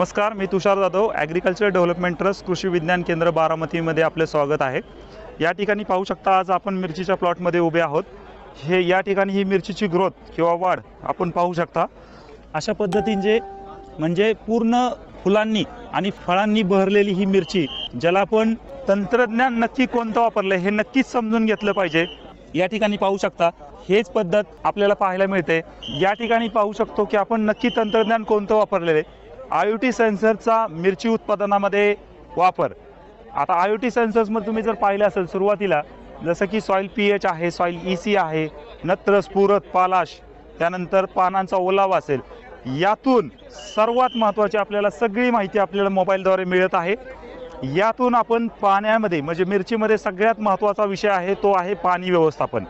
नमस्कार मी Tushar Jadhav agriculture development trust Krishi Vigyan Kendra बारामतीमध्ये आपले स्वागत आहे. या ठिकाणी पाहू शकता आज आपण मिरचीच्या प्लॉटमध्ये उभे आहोत. हे या ठिकाणी ही मिरचीची ग्रोथ किंवा वाढ आपण पाहू शकता. अशा पद्धतींचे म्हणजे पूर्ण फुलांनी आणि फळांनी बहरलेली ही मिरची ज्याला आपण तंत्रज्ञान नक्की कोणतं वापरलं हे नक्कीच समजून घेतलं पाहिजे. या ठिकाणी पाहू शकता हेच पद्धत आपल्याला पाहायला मिळते. या ठिकाणी पाहू शकतो की आपण नक्की तंत्रज्ञान कोणतं वापरलेलं आहे. आय ओ टी सेन्सरचा मिरची उत्पादनामध्ये वापर. आता आय ओ टी सेन्सर्समध्ये तुम्ही जर पाहिलं असेल सुरुवातीला जसं की सॉईल पी एच आहे सॉईल ई सी आहे नत्र स्फुरत पालाश त्यानंतर पानांचा ओलावा असेल यातून सर्वात महत्त्वाची आपल्याला सगळी माहिती आपल्याला मोबाईलद्वारे मिळत आहे. यातून आपण पाण्यामध्ये म्हणजे मिरचीमध्ये सगळ्यात महत्त्वाचा विषय आहे तो आहे पाणी व्यवस्थापन.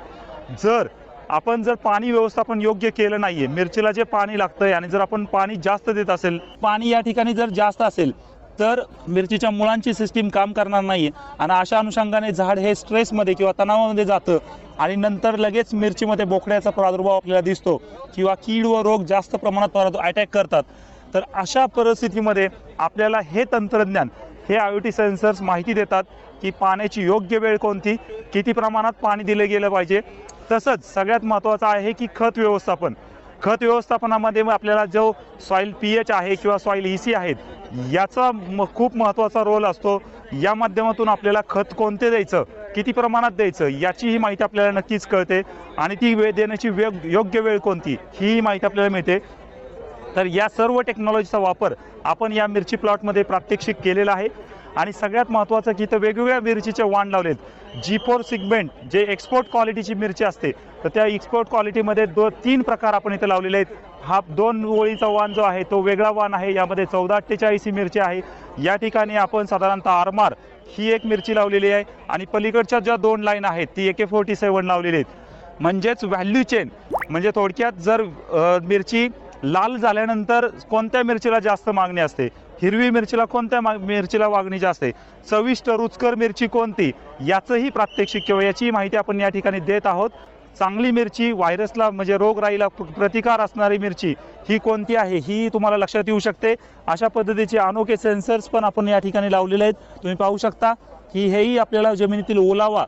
जर आपण जर पाणी व्यवस्थापन योग्य केलं नाहीये मिरचीला जे पाणी लागतंय आणि जर आपण पाणी जास्त देत असेल पाणी या ठिकाणी जर जास्त असेल तर मिरचीच्या मुळांची सिस्टीम काम करणार नाही आणि अशा अनुषंगाने झाड हे स्ट्रेसमध्ये किंवा तणावामध्ये जातं आणि नंतर लगेच मिरचीमध्ये बोकड्याचा प्रादुर्भाव आपल्याला दिसतो किंवा कीड व रोग जास्त प्रमाणात अटॅक करतात. तर अशा परिस्थितीमध्ये आपल्याला हे तंत्रज्ञान हे आय ओ टी सेन्सर्स माहिती देतात की पाण्याची योग्य वेळ कोणती? किती प्रमाणात पाणी दिलं गेलं पाहिजे? तसंच सगळ्यात महत्त्वाचं आहे की खत व्यवस्थापन. खत व्यवस्थापनामध्ये मग आपल्याला जो सॉईल पी एच आहे किंवा सॉईल ई सी आहेत याचा म खूप महत्त्वाचा रोल असतो. या माध्यमातून आपल्याला खत कोणते द्यायचं? किती प्रमाणात द्यायचं? याचीही माहिती आपल्याला नक्कीच कळते. आणि ती वेळ देण्याची वेग योग्य वेळ कोणती? ही माहिती आपल्याला मिळते. तर या सर्व टेक्नॉलॉजीचा वापर आपण या मिरची प्लॉटमध्ये प्रात्यक्षिक केलेला आहे. आणि सगळ्यात महत्त्वाचं की इथं वेगवेगळ्या मिरचीचे वाण लावलेत. जी फोर सिगमेंट जे एक्सपोर्ट क्वालिटीची मिरची असते तर त्या एक्सपोर्ट क्वालिटीमध्ये दो तीन प्रकार आपण इथं लावलेले आहेत. हा दोन ओळीचा वाण जो आहे तो वेगळा वाण आहे. यामध्ये चौदा अठ्ठेचाळीस ही मिरची आहे. या ठिकाणी आपण साधारणतः आरमार ही एक मिरची लावलेली आहे. आणि पलीकडच्या ज्या दोन लाईन आहेत ती एके फोर्टी सेवन लावलेली आहेत. म्हणजेच व्हॅल्यू चेन म्हणजे थोडक्यात जर मिरची लाल झाल्यानंतर कोणत्या मिरचीला जास्त मागणी असते? हिरवी मिरचीला कोणत्या मा मिरचीला मागणी जास्त आहे? चविष्ट रुचकर मिरची कोणती? याचंही प्रात्यक्षिक किंवा याचीही माहिती आपण या ठिकाणी देत आहोत. चांगली मिरची व्हायरसला म्हणजे रोगराईला प्र- प्रतिकार असणारी मिरची ही कोणती आहे? ही तुम्हाला लक्षात येऊ शकते. अशा पद्धतीचे अनोखे सेन्सर्स पण आपण या ठिकाणी लावलेले आहेत. तुम्ही पाहू शकता की हेही आपल्याला जमिनीतील ओलावा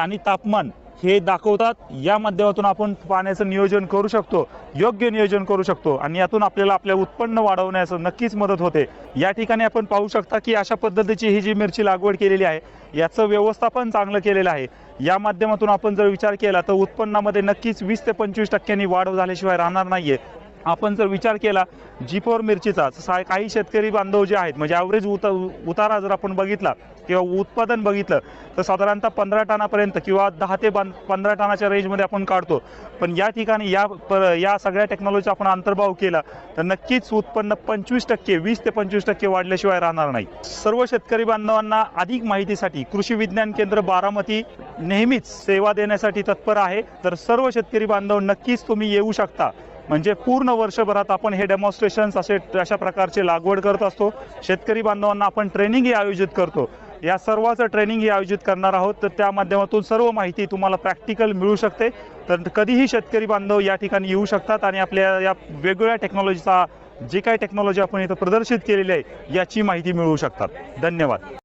आणि तापमान हे दाखवतात. या माध्यमातून आपण पाण्याचं नियोजन करू शकतो. योग्य नियोजन करू शकतो. आणि यातून आपल्याला आपल्या उत्पन्न वाढवण्याचं नक्कीच मदत होते. या ठिकाणी आपण पाहू शकता की अशा पद्धतीची ही जी मिरची लागवड केलेली आहे याचं व्यवस्थापन चांगलं केलेलं आहे. या माध्यमातून आपण जर विचार केला तर उत्पन्नामध्ये नक्कीच वीस ते पंचवीस टक्क्यांनी वाढ झाल्याशिवाय राहणार नाहीये. आपण जर विचार केला जी फोर मिरचीचा सा- काही शेतकरी बांधव जे आहेत म्हणजे ॲव्हरेज उत उतारा जर आपण बघितला किंवा उत्पादन बघितलं तर साधारणतः पंधरा टनापर्यंत किंवा दहा ते बन पंधरा टनाच्या रेंजमध्ये आपण काढतो. पण या ठिकाणी या पर या सगळ्या टेक्नॉलॉजीचा आपण अंतर्भाव केला तर नक्कीच उत्पन्न पंचवीस टक्के वीस ते पंचवीस टक्के वाढल्याशिवाय राहणार नाही. सर्व शेतकरी बांधवांना अधिक माहितीसाठी कृषी विज्ञान केंद्र बारामती नेहमीच सेवा देण्यासाठी तत्पर आहे. तर सर्व शेतकरी बांधव नक्कीच तुम्ही येऊ शकता. म्हणजे पूर्ण वर्षभरात आपण हे डेमॉन्स्ट्रेशन्स असे अशा प्रकारचे लागवड करत असतो. शेतकरी बांधवांना आपण ट्रेनिंगही आयोजित करतो. या सर्वाचं ट्रेनिंगही आयोजित करणार आहोत. तर त्या माध्यमातून सर्व माहिती तुम्हाला प्रॅक्टिकल मिळू शकते. तर कधीही शेतकरी बांधव या ठिकाणी येऊ शकतात आणि आपल्या या वेगवेगळ्या टेक्नॉलॉजीचा जी काही टेक्नॉलॉजी आपण इथं प्रदर्शित केलेली आहे याची माहिती मिळवू शकतात. धन्यवाद.